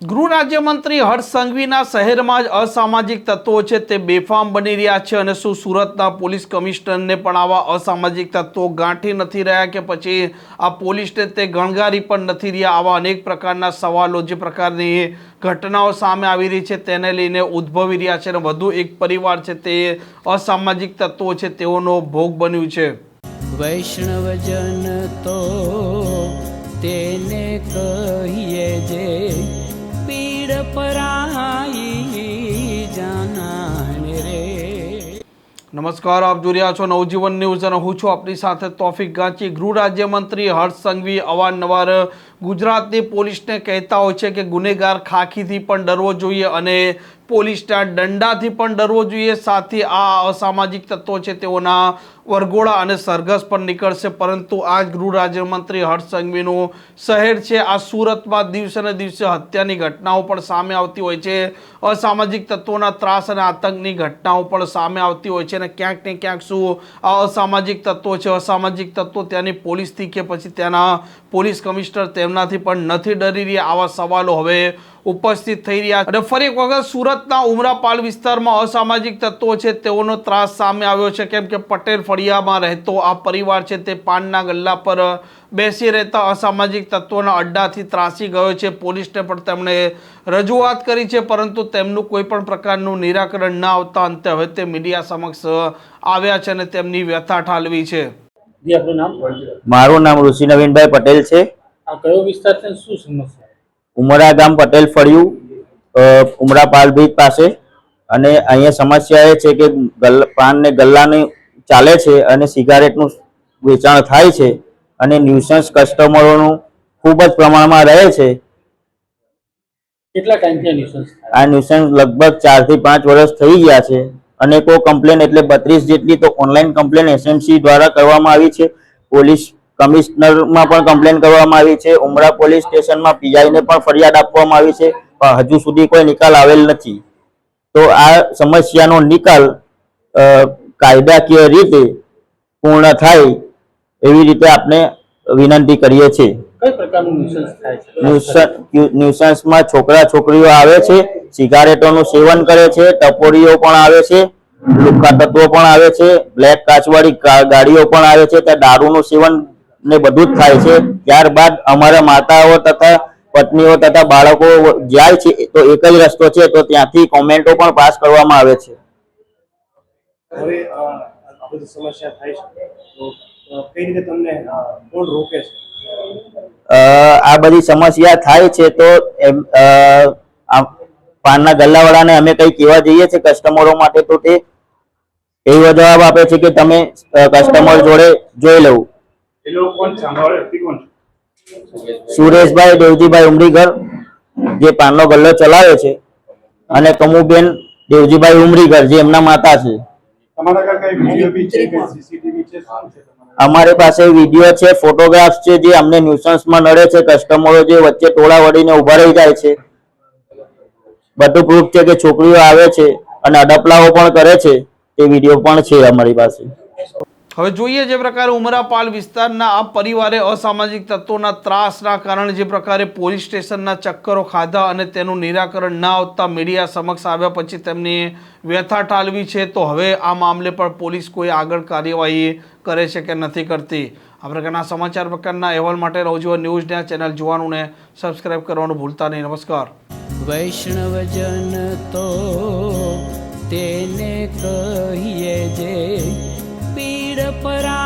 ગૃહ રાજ્યમંત્રી હર્ષ સંઘવીના શહેરમાં જ અસામાજિક તત્વો છે તે બેફામ બની રહ્યા છે અને શું સુરતના પોલીસ કમિશનરને પણ આવા અસામાજિક તત્વો ગાંઠી નથી રહ્યા કે પછી આ પોલીસને તે ગણગારી પણ નથી રહ્યા આવા અનેક પ્રકારના સવાલો જે પ્રકારની ઘટનાઓ સામે આવી રહી છે તેને લઈને ઉદ્ભવી રહ્યા છે અને વધુ એક પરિવાર છે તે અસામાજિક તત્વો છે તેઓનો ભોગ બન્યું છે. વૈષ્ણવજન તો તેને કહીએ જે પીડ પરાઈ જાનાને રે નમસ્કાર, આપ જોઈ રહ્યા છો નવજીવન ન્યૂઝ અને હું છું આપની સાથે તોફિક ગાંચી. ગૃહ રાજ્યમંત્રી હર્ષ સંઘવી, અવારનવાર ગુજરાતની પોલીસને કહેતા હોય છે કે ગુનેગાર ખાખીથી પણ ડરવો જોઈએ અને પોલીસના દંડાથી પણ ડરવો જોઈએ. સાથે આ અસામાજિક તત્વો છે તેઓના વરઘોડા અને સરઘસ પણ નીકળશે. પરંતુ આ ગૃહ રાજ્યમંત્રી હર્ષ સંઘવીનું શહેર છે. આ સુરતમાં દિવસે ને દિવસે હત્યાની ઘટનાઓ પણ સામે આવતી હોય છે. અસામાજિક તત્વોના ત્રાસ અને આતંકની ઘટનાઓ પણ સામે આવતી હોય છે અને ક્યાંક ને ક્યાંક શું આ અસામાજિક તત્વો છે? અસામાજિક તત્વો ત્યાંની પોલીસથી કે પછી ત્યાંના પોલીસ કમિશનર તેમનાથી પણ નથી ડરી રહ્યા આવા સવાલો હવે ઉપસ્થિત થઈ રહ્યા અને ફરી એક વખત સુરતના ઉમરાપાલ વિસ્તારમાં અસામાજિક તત્વો છે તેઓનો ત્રાસ સામે આવ્યો છે. કેમ કે પટેલ ફળિયામાં રહેતો આ પરિવાર છે તે પાનના ગલ્લા પર બેસી રહેતા અસામાજિક તત્વોના અડ્ડાથી ત્રાસી ગયો છે. પોલીસને પણ તેમણે રજૂઆત કરી છે પરંતુ તેમનું કોઈ પણ પ્રકારનું નિરાકરણ ના આવતા અંતે હવે તે મીડિયા સમક્ષ આવ્યા છે અને તેમની વ્યથા ઠાલવી છે. જી આપનું નામ? મારું નામ ઋષિ નવીનભાઈ પટેલ છે. આ કયો વિસ્તાર છે શું સમસ્યા? ઉમરા ગામ પટેલ ફળિયું ઉમરા પાલ બ્રિજ પાસે. અને અહીંયા સમસ્યા એ છે કે પાન ને ગલ્લાની ચાલે છે અને સિગારેટનું વેચાણ થાય છે અને ન્યુસન્સ કસ્ટમરોનું ખૂબ જ પ્રમાણમાં રહે છે. કેટલા ટાઈમથી આ ન્યુસન્સ આ ન્યુસન્સ લગભગ ચારથી પાંચ વર્ષ થઈ ગયા છે અને કો કમ્પ્લેન એટલે બત્રીસ જેટલી તો ઓનલાઈન કમ્પ્લેન એસએમસી દ્વારા કરવામાં આવી છે. પોલીસ કમિશનરમાં પણ કમ્પ્લેન કરવામાં આવી છે. ઉમરા પોલીસ સ્ટેશનમાં પીઆઈને પણ ફરિયાદ આપવામાં આવી છે પણ હજુ સુધી કોઈ નિકાલ આવેલ નથી. તો આ સમસ્યાનો નિકાલ કાયદાકીય રીતે પૂર્ણ થાય એવી રીતે આપણે વિનંતી કરીએ છીએ. કઈ પ્રકારનું ન્યુસન્સમાં છોકરા છોકરીઓ આવે છે સિગારેટોનું સેવન કરે છે ટપોરીઓ પણ આવે છે લુક્કા તત્વો પણ આવે છે બ્લેક કાચવાળી ગાડીઓ પણ આવે છે ત્યાં દારૂનું સેવન ને બધું જ થાય છે. ત્યારબાદ અમારા માતાઓ તથા પત્નીઓ તથા બાળકો જાય છે તો એક જ રસ્તો છે તો ત્યાંથી કોમેન્ટો પણ પાસ કરવામાં આવે છે. આ બધી સમસ્યા થાય છે. તો પાનના ગલ્લાવાળાને અમે કંઈ કહેવા જઈએ છીએ કસ્ટમરો માટે તો તે એવો જવાબ આપે છે કે તમે કસ્ટમર જોડે જોઈ લેવું એ લોકો કોણ સાંભળે વ્યક્તિ કોણ સુરેશભાઈ દેવજીભાઈ ઉમરીગર જે પાનનો ગલ્લો ચલાવે છે અને કમુબેન દેવજીભાઈ ઉમરીગર જે એમના માતા છે. અમારી પાસે વીડિયો છે ફોટોગ્રાફ્સ છે જે અમને ન્યુસન્સમાં નડે છે કસ્ટમરો જે વચ્ચે ટોળા વળીને ઊભા રહી જાય છે. બધું પ્રૂફ છે કે છોકરીઓ આવે છે અને અડપલાઓ પણ કરે છે તે વીડિયો પણ છે અમારી પાસે. હવે જોઈએ જે પ્રકારે ઉમરાપાલ વિસ્તારના આ પરિવારે અસામાજિક તત્વોના ત્રાસના કારણે જે પ્રકારે પોલીસ સ્ટેશનના ચક્કરો ખાધા અને તેનું નિરાકરણ ના આવતા મીડિયા સમક્ષ આવ્યા પછી તેમની વ્યથા ટાળવી છે, તો હવે આ મામલે પણ પોલીસ કોઈ આગળ કાર્યવાહી કરે છે કે નથી કરતી? આ પ્રકારના સમાચાર પ્રકારના અહેવાલ માટે નવજીવન ન્યૂઝને ચેનલ જોવાનું ને સબસ્ક્રાઇબ કરવાનું ભૂલતા નહીં. નમસ્કાર. વૈષ્ણવજન તો તેને કહીએ જે what I